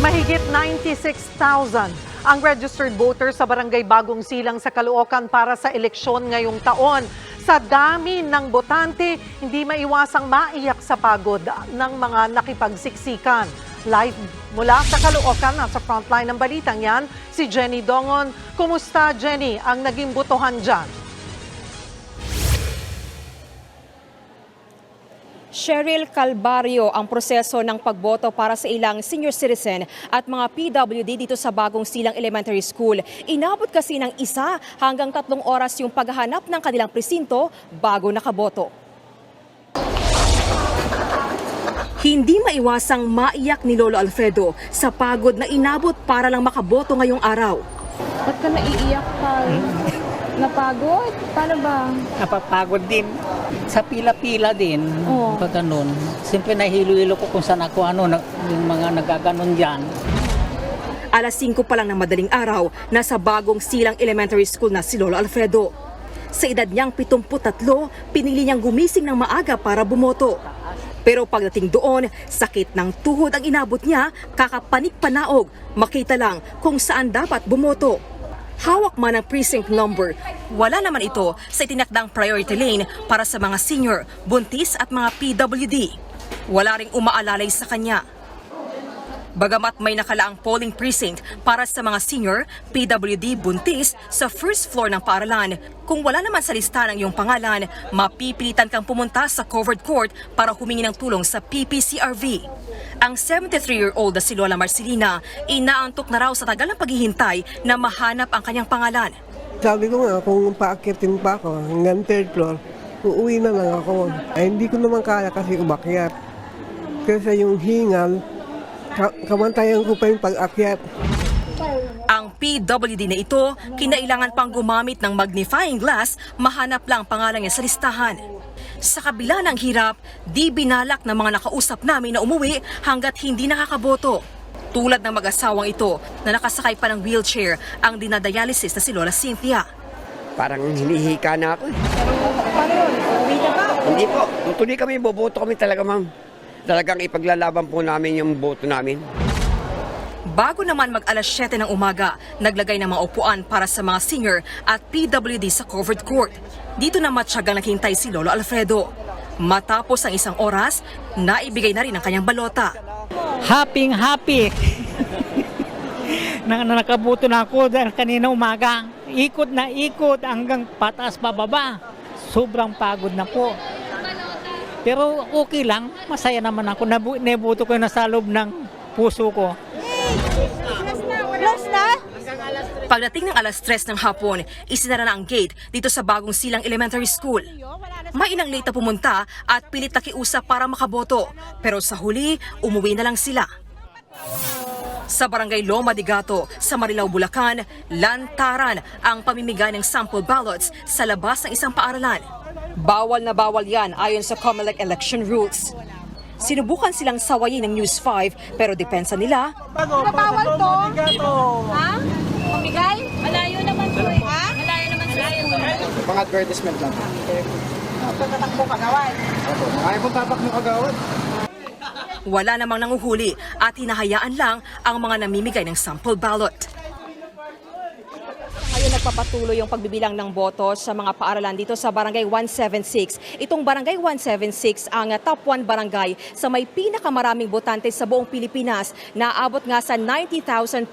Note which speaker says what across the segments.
Speaker 1: Mahigit 96,000 ang registered voters sa Barangay Bagong Silang sa Caloocan para sa eleksyon ngayong taon. Sa dami ng botante, hindi maiwasang maiyak sa pagod ng mga nakipagsiksikan. Live mula sa Caloocan, nasa frontline ng balitang yan, si Jenny Dongon. Kumusta, Jenny, ang naging botohan dyan?
Speaker 2: Cheryl Calvario ang proseso ng pagboto para sa ilang senior citizen at mga PWD dito sa Bagong Silang Elementary School. Inabot kasi ng isa hanggang tatlong oras yung paghahanap ng kanilang presinto bago nakaboto. Hindi maiwasang maiyak ni Lolo Alfredo sa pagod na inabot para lang makaboto ngayong araw.
Speaker 3: Ba't ka naiiyak ka? Napagod? Paano ba?
Speaker 4: napapagod din. Sa pila-pila din,
Speaker 3: Oo.
Speaker 4: pag ganun. Siyempre nahilo-hilo ko kung saan ako ano, na- yung mga nagaganon dyan.
Speaker 2: Alas 5 pa lang ng madaling araw, nasa bagong silang elementary school na si Lolo Alfredo. Sa edad niyang 73, pinili niyang gumising ng maaga para bumoto. Pero pagdating doon, sakit ng tuhod ang inabot niya, kakapanik panaog, makita lang kung saan dapat bumoto. Hawak man ang precinct number, wala naman ito sa itinakdang priority lane para sa mga senior, buntis at mga PWD. Wala ring umaalalay sa kanya. Bagamat may nakalaang polling precinct para sa mga senior, PWD buntis sa first floor ng paaralan. Kung wala naman sa listahan ang iyong pangalan, mapipilitan kang pumunta sa covered court para humingi ng tulong sa PPCRV. Ang 73-year-old na si Lola Marcelina, inaantok na raw sa tagal ng paghihintay na mahanap ang kanyang pangalan.
Speaker 5: Sabi ko nga, kung paakitin pa ako hanggang third floor, uuwi na lang ako. Ay, hindi ko naman kaya kasi umakyat. Kasi yung hingal, ka- kamantayan ko pa yung pag-akyat.
Speaker 2: Ang PWD na ito, kinailangan pang gumamit ng magnifying glass, mahanap lang ang pangalan niya sa listahan. Sa kabila ng hirap, di binalak ng mga nakausap namin na umuwi hanggat hindi nakakaboto. Tulad ng mag-asawang ito na nakasakay pa ng wheelchair ang dinadialysis na si Lola Cynthia.
Speaker 6: Parang hinihika na ako eh.
Speaker 3: Paano yun? Uwi ka ba?
Speaker 6: Hindi po. Tuloy kami, boboto kami talaga, ma'am. Talagang ipaglalaban po namin yung boto namin.
Speaker 2: Bago naman mag alas 7 ng umaga, naglagay ng mga upuan para sa mga senior at PWD sa covered court. Dito na matyagang naghintay si Lolo Alfredo. Matapos ang isang oras, naibigay na rin ang kanyang balota.
Speaker 4: Happy, happy. na, na nakabuto na ako dahil kanina umaga. Ikot na ikot hanggang pataas pababa. Sobrang pagod na po. Pero okay lang, masaya naman ako. Nabu, nabuto ko na sa loob ng puso ko.
Speaker 2: Pagdating ng alas 3 ng hapon, isinara na ang gate dito sa bagong silang elementary school. May ilang late na pumunta at pilit nakiusap para makaboto. Pero sa huli, umuwi na lang sila. Sa barangay Loma de Gato, sa Marilao, Bulacan, lantaran ang pamimigay ng sample ballots sa labas ng isang paaralan. Bawal na bawal yan ayon sa COMELEC election rules. Sinubukan silang sawayin ng News 5 pero depensa nila,
Speaker 3: Bawal to? Ha? Mamigay? Malayo naman po eh. Ha? Malayo naman sa
Speaker 7: Pang advertisement lang.
Speaker 3: Pagkatakbo kagawad.
Speaker 7: Ayaw po tapak mo kagawad.
Speaker 2: wala namang nanguhuli at hinahayaan lang ang mga namimigay ng sample ballot. Nagpapatuloy yung pagbibilang ng boto sa mga paaralan dito sa Barangay 176. Itong Barangay 176 ang top 1 barangay sa may pinakamaraming botante sa buong Pilipinas na abot nga sa 90,209.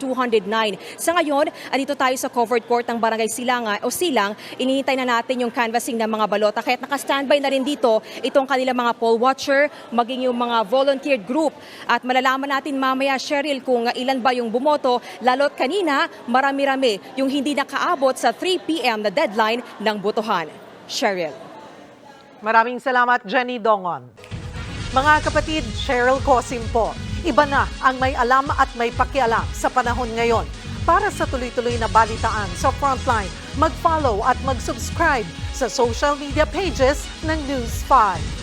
Speaker 2: Sa ngayon, andito tayo sa covered court ng Barangay Silanga o Silang. Inihintay na natin yung canvassing ng mga balota kaya naka-standby na rin dito itong kanilang mga poll watcher, maging yung mga volunteered group. At malalaman natin mamaya, Cheryl, kung ilan ba yung bumoto, lalo't kanina, marami-rami yung hindi nakaabot sa 3 p.m. na deadline ng botohan. Cheryl.
Speaker 1: Maraming salamat, Jenny Dongon. Mga kapatid, Cheryl Cosim po. Iba na ang may alam at may pakialam sa panahon ngayon. Para sa tuloy-tuloy na balitaan sa Frontline, mag-follow at mag-subscribe sa social media pages ng News 5.